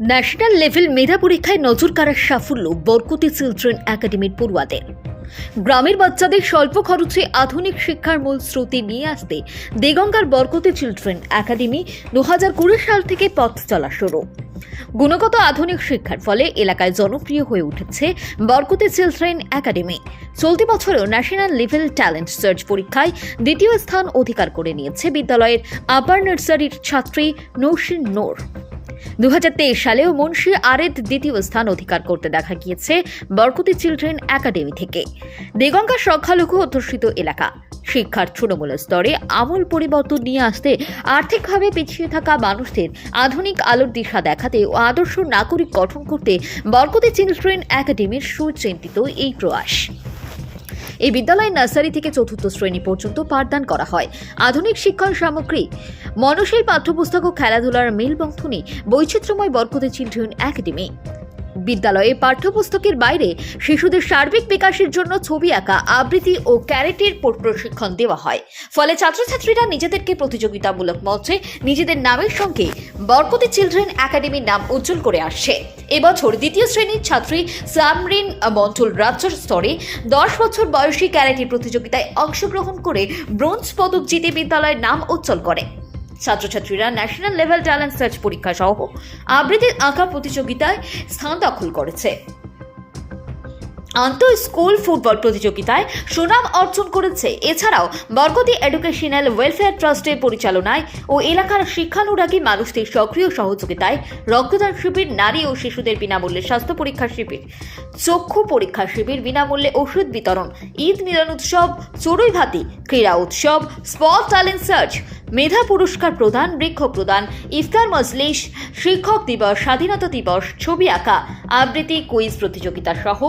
National level মেধা পরীক্ষায় নজর কাড়ার সাফল্য বরকতি চিলড্রেন একাডেমির পড়ুয়াদের। গ্রামের বাচ্চাদের স্বল্প খরচে আধুনিক শিক্ষার মূল স্রোতে নিয়ে আসতে দেগঙ্গার বরকতি চিলড্রেন একাডেমি দু হাজার কুড়ি সাল থেকে পথ চলা শুরু। গুণগত আধুনিক শিক্ষার ফলে এলাকায় জনপ্রিয় হয়ে উঠেছে বরকতি চিলড্রেন একাডেমি। চলতি বছরেও ন্যাশনাল লেভেল ট্যালেন্ট সার্চ পরীক্ষায় দ্বিতীয় স্থান অধিকার করে নিয়েছে বিদ্যালয়ের আপার নার্সারির ছাত্রী নৌশিন নোর। দু হাজার তেইশ সালেও মুন্সি আরেদ দ্বিতীয় স্থান অধিকার করতে দেখা গিয়েছে বরকতি চিলড্রেন একাডেমি থেকে। দেগঙ্গা সংখ্যালঘু অধ্যুষিত এলাকা। শিক্ষার তৃণমূল স্তরে আমূল পরিবর্তন নিয়ে আসতে আর্থিকভাবে পিছিয়ে থাকা মানুষদের আধুনিক আলোর দিশা দেখাতে ও আদর্শ নাগরিক গঠন করতে বরকতি চিলড্রেন একাডেমির সুচিন্তিত এই প্রয়াস। এই বিদ্যালয়ে নার্সারি থেকে চতুর্থ শ্রেণি পর্যন্ত পাঠদান করা হয়। আধুনিক শিক্ষণ সামগ্রী, মনশীল পাঠ্যপুস্তক ও খেলাধুলার মেলবন্ধনী বৈচিত্র্যময় বরকতে চিলড্রেন একাডেমি। বিদ্যালয়ে পাঠ্যপুস্তকের বাইরে শিশুদের সার্বিক বিকাশের জন্য ছবি আঁকা, আবৃত্তি ও ক্যারেটের প্রশিক্ষণ দেওয়া হয়। ফলে ছাত্রছাত্রীরা নিজেদেরকে প্রতিযোগিতামূলক মঞ্চে নিজেদের নামের সঙ্গে বরকতি চিলড্রেন একাডেমির নাম উজ্জ্বল করে আসছে। এবছর দ্বিতীয় শ্রেণির ছাত্রী সামরিন মন্টল রাজ্য স্তরে দশ বছর বয়সী ক্যারাটি প্রতিযোগিতায় অংশগ্রহণ করে ব্রোঞ্জ পদক জিতে বিদ্যালয়ের নাম উজ্জ্বল করে। ছাত্রছাত্রীরা ন্যাশনাল লেভেল ট্যালেন্ট সার্চ পরীক্ষা সহ আবৃত্তির আঁকা প্রতিযোগিতায় স্থান দখল করেছে। আন্তঃ স্কুল ফুটবল প্রতিযোগিতায় সুনাম অর্জন করেছে। এছাড়াও বরকতি এডুকেশনাল ওয়েলফেয়ার ট্রাস্টের পরিচালনায় ও এলাকার শিক্ষানুরাগী মানুষদের সক্রিয় সহযোগিতায় রক্তদান শিবির, নারী ও শিশুদের বিনামূল্যে স্বাস্থ্য পরীক্ষা শিবির, চক্ষু পরীক্ষা শিবির, বিনামূল্যে ওষুধ বিতরণ, ঈদ মিলন উৎসব, চড়ুই ভাতি, ক্রীড়া উৎসব স্পট ট্যালেন্ট সার্চ মেধা পুরস্কার প্রদান, বৃক্ষ প্রদান, ইফতার মজলিস, শিক্ষক দিবস, স্বাধীনতা দিবস, ছবি আঁকা, আবৃত্তি, কুইজ প্রতিযোগিতা সহ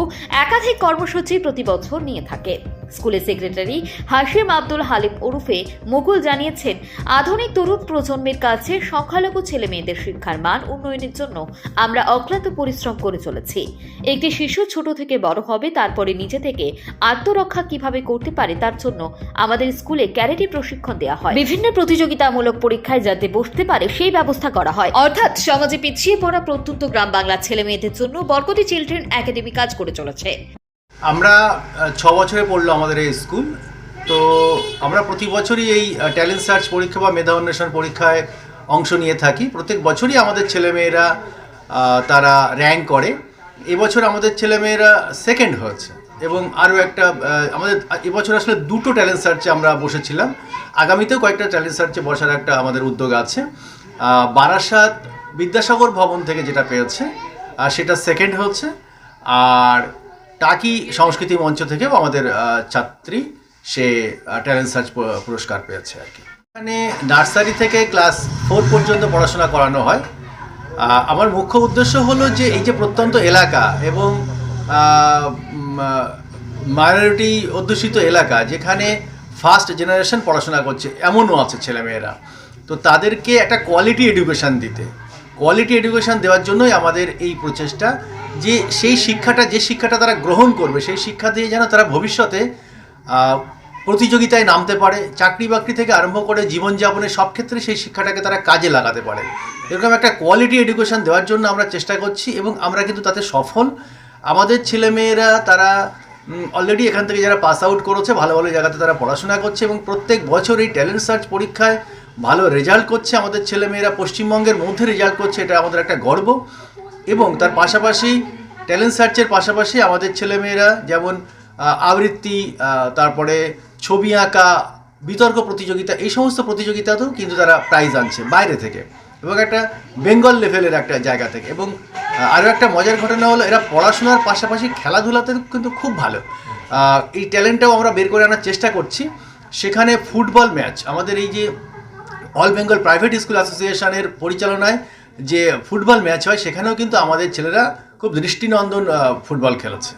একাধিক কর্মসূচি প্রতি বছর নিয়ে থাকে। স্কুলের সেক্রেটারি হাশিম আব্দুল হালিম ওরুফে মুকুল জানিয়েছেন, আধুনিক তরুণ প্রজন্মের কাছে সংখ্যালঘু ছেলে মেয়েদের শিক্ষার মান উন্নয়নের জন্য আমরা অক্লান্ত পরিশ্রম করে চলেছি। একটি শিশু ছোট থেকে বড় হবে, তারপরে নিজে থেকে আত্মরক্ষা কীভাবে করতে পারে তার জন্য আমাদের স্কুলে ক্যারেটি প্রশিক্ষণ দেওয়া হয়। বিভিন্ন প্রতিযোগিতামূলক পরীক্ষায় যাতে বসতে পারে, সেই ব্যবস্থা করা হয়। অর্থাৎ সমাজে পিছিয়ে পড়া প্রত্যন্ত গ্রাম বাংলার ছেলে মেয়েদের জন্য বরকতি চিলড্রেন একাডেমি কাজ করে চলেছে। আমরা ছ বছরে পড়ল আমাদের এই স্কুল। তো আমরা প্রতি বছরই এই ট্যালেন্ট সার্চ পরীক্ষা বা মেধা অন্বেষণ পরীক্ষায় অংশ নিয়ে থাকি। প্রত্যেক বছরই আমাদের ছেলেমেয়েরা তারা র্যাঙ্ক করে। এবছর আমাদের ছেলেমেয়েরা সেকেন্ড হয়েছে। এবং আরও একটা আমাদের এবছর আসলে দুটো ট্যালেন্ট সার্চে আমরা বসেছিলাম। আগামীতেও কয়েকটা ট্যালেন্ট সার্চে বসার একটা আমাদের উদ্যোগ আছে। বারাসাত বিদ্যাসাগর ভবন থেকে যেটা পেয়েছে সেটা সেকেন্ড হচ্ছে। আর টাকি সংস্কৃতি মঞ্চ থেকেও আমাদের ছাত্রী, সে ট্যালেন্ট সার্চ পুরস্কার পেয়েছে আর কি। এখানে নার্সারি থেকে ক্লাস ফোর পর্যন্ত পড়াশোনা করানো হয়। আমার মুখ্য উদ্দেশ্য হলো যে এই যে প্রত্যন্ত এলাকা এবং মাইনরিটি অধ্যুষিত এলাকা যেখানে ফার্স্ট জেনারেশন পড়াশোনা করছে, এমনও আছে ছেলেমেয়েরা। তো তাদেরকে একটা কোয়ালিটি এডুকেশান দিতে। কোয়ালিটি এডুকেশান দেওয়ার জন্যই আমাদের এই প্রচেষ্টা। যে সেই শিক্ষাটা, যে শিক্ষাটা তারা গ্রহণ করবে, সেই শিক্ষা দিয়ে যেন তারা ভবিষ্যতে প্রতিযোগিতায় নামতে পারে, চাকরি বাকরি থেকে আরম্ভ করে জীবনযাপনের সব ক্ষেত্রে সেই শিক্ষাটাকে তারা কাজে লাগাতে পারে। এরকম একটা কোয়ালিটি এডুকেশন দেওয়ার জন্য আমরা চেষ্টা করছি এবং আমরা কিন্তু তাতে সফল। আমাদের ছেলেমেয়েরা তারা অলরেডি এখান থেকে যারা পাস আউট করেছে, ভালো ভালো জায়গাতে তারা পড়াশোনা করছে এবং প্রত্যেক বছর এই ট্যালেন্ট সার্চ পরীক্ষায় ভালো রেজাল্ট করছে। আমাদের ছেলেমেয়েরা পশ্চিমবঙ্গের মধ্যে রেজাল্ট করছে, এটা আমাদের একটা গর্ব। এবং তার পাশাপাশি ট্যালেন্ট সার্চের পাশাপাশি আমাদের ছেলেমেয়েরা যেমন আবৃত্তি তারপরে ছবি আঁকা, বিতর্ক প্রতিযোগিতা, এই সমস্ত প্রতিযোগিতাতেও কিন্তু তারা প্রাইজ আনছে বাইরে থেকে এবং একটা বেঙ্গল লেভেলের একটা জায়গা থেকে এবং আরও একটা মজার ঘটনা হলো এরা পড়াশোনার পাশাপাশি খেলাধুলাতে কিন্তু খুব ভালো। এই ট্যালেন্টটাও আমরা বের করে আনার চেষ্টা করছি। সেখানে ফুটবল ম্যাচ আমাদের এই যে অল বেঙ্গল প্রাইভেট স্কুল অ্যাসোসিয়েশনের পরিচালনায় যে ফুটবল ম্যাচ হয়, সেখানেও কিন্তু আমাদের ছেলেরা খুব দৃষ্টিনন্দন ফুটবল খেলেছে।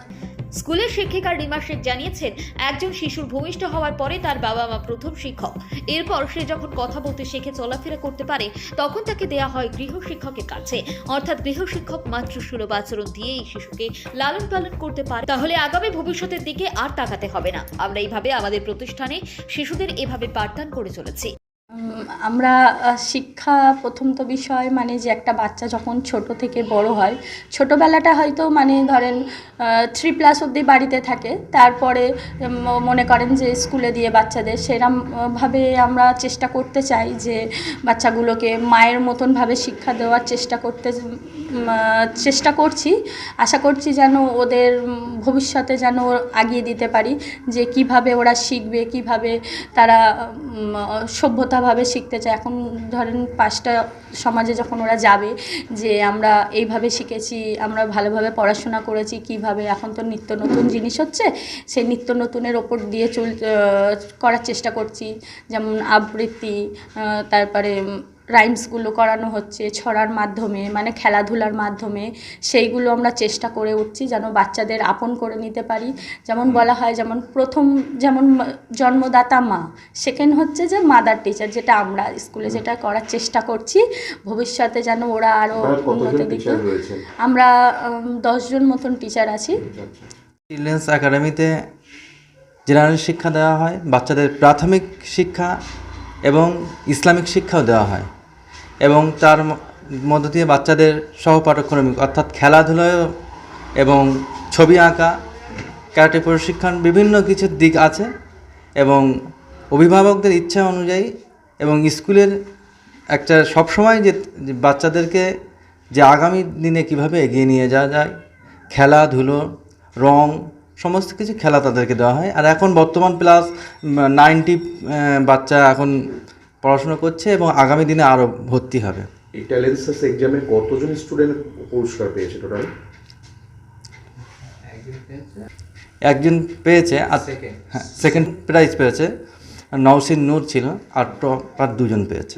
স্কুলের শিক্ষিকা রিমা শেখ জানিয়েছেন, একজন শিশুর ভূমিষ্ঠ হওয়ার পরে তার বাবা মা প্রথম শিক্ষক। এরপর সে যখন কথা বলতে শেখে, চলাফেরা করতে পারে, তখন তাকে দেয়া হয় গৃহ শিক্ষকের কাছে। অর্থাৎ গৃহ শিক্ষক মাত্র সুলভ আচরণ দিয়ে এই শিশুকে লালন পালন করতে পারে। তাহলে আগামী ভবিষ্যতের দিকে আর তাকাতে হবে না। আমরা এইভাবে আমাদের প্রতিষ্ঠানে শিশুদের এভাবে পাঠদান করে চলেছি। আমরা শিক্ষা প্রথম তো বিষয় মানে যে একটা বাচ্চা যখন ছোট থেকে বড় হয় ছোটোবেলাটা হয়তো মানে ধরেন থ্রি প্লাস অবধি বাড়িতে থাকে তারপরে মনে করেন যে স্কুলে দিয়ে বাচ্চাদের সেরম আহ, ভাবে আমরা চেষ্টা করতে চাই যে বাচ্চাগুলোকে মায়ের মতনভাবে শিক্ষা দেওয়ার চেষ্টা করতে চেষ্টা করছি। আশা করছি যেন ওদের ভবিষ্যতে যেন আগিয়ে দিতে পারি যে কীভাবে ওরা শিখবে কীভাবে তারা উম, সভ্যতাভাবে শিখতে চায়। এখন ধরেন পাঁচটা সমাজে যখন ওরা যাবে যে আমরা এইভাবে শিখেছি, আমরা ভালোভাবে পড়াশোনা করেছি, কীভাবে? এখন তো নিত্য নতুন জিনিস হচ্ছে, সেই নিত্য নতুনের ওপর দিয়ে চল করার চেষ্টা করছি। যেমন আবৃত্তি তারপরে রাইমসগুলো করানো হচ্ছে ছড়ার মাধ্যমে মানে খেলাধুলার মাধ্যমে সেইগুলো আমরা চেষ্টা করে উঠছি যেন বাচ্চাদের আপন করে নিতে পারি। যেমন বলা হয় যেমন প্রথম যেমন জন্মদাতা মা সেকেন্ড হচ্ছে যে মাদার টিচার যেটা আমরা স্কুলে যেটা করার চেষ্টা করছি। ভবিষ্যতে যেন ওরা আরও উন্নতির দিকে আমরা দশজন মতন টিচার আছি। চিলড্রেন্স একাডেমিতে জেনারেল শিক্ষা দেওয়া হয় বাচ্চাদের প্রাথমিক শিক্ষা এবং ইসলামিক শিক্ষাও দেওয়া হয়। এবং তার মধ্য দিয়ে বাচ্চাদের সহপাঠক্রমিক অর্থাৎ খেলাধুলায় এবং ছবি আঁকা, ক্যারাটে প্রশিক্ষণ, বিভিন্ন কিছু দিক আছে এবং অভিভাবকদের ইচ্ছা অনুযায়ী এবং স্কুলের একটা সবসময় যে বাচ্চাদেরকে যে আগামী দিনে কীভাবে এগিয়ে নিয়ে যাওয়া যায়, খেলাধুলো, রং, সমস্ত কিছু খেলা তাদেরকে দেওয়া হয়। আর এখন বর্তমান প্লাস নাইনটি বাচ্চা এখন পড়াশোনা করছে এবং আগামী দিনে আরও ভর্তি হবে। এই ট্যালেন্ট সার্চ এক্সামে কতজন স্টুডেন্ট পুরস্কার পেয়েছে টোটাল একজন পেয়েছে? আর হ্যাঁ সেকেন্ড প্রাইজ পেয়েছে। নওসিন নূর ছিল আর টপ আর দুজন পেয়েছে।